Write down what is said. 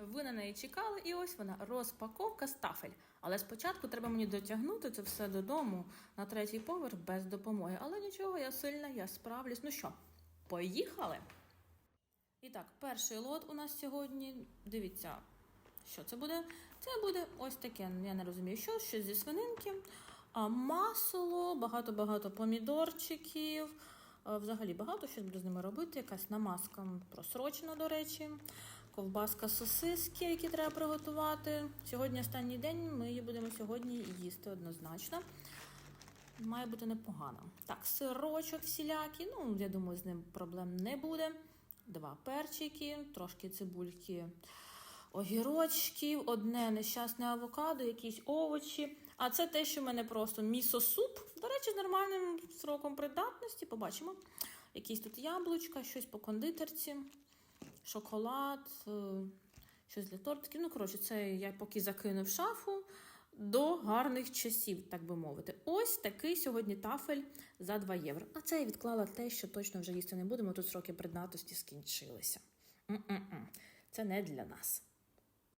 Ви на неї чекали, і ось вона розпаковка з тафель. Але спочатку треба мені дотягнути це все додому на третій поверх без допомоги. Але нічого, я сильна, я справлюсь. Ну що, поїхали? І так, перший лот у нас сьогодні. Дивіться, що це буде? Це буде ось таке, я не розумію, що, щось зі свининки, а масло, багато-багато помідорчиків. Взагалі багато що буду з ними робити. Якась намазка просрочена, до речі, ковбаска сосиски, які треба приготувати. Сьогодні останній день, ми її будемо сьогодні їсти однозначно. Має бути непогано. Так, сирочок всілякий. Ну, я думаю, з ним проблем не буде. Два перчики, трошки цибульки, огірочків, одне нещасне авокадо, якісь овочі. А це те, що в мене просто місо-суп. До речі, з нормальним сроком придатності. Побачимо. Якісь тут яблучка, щось по кондитерці, шоколад, е, щось для тортиків. Ну, коротше, це я поки закинув шафу до гарних часів, так би мовити. Ось такий сьогодні тафель за 2 євро. А це я відклала те, що точно вже їсти не будемо. Тут сроки придатності скінчилися. Це не для нас.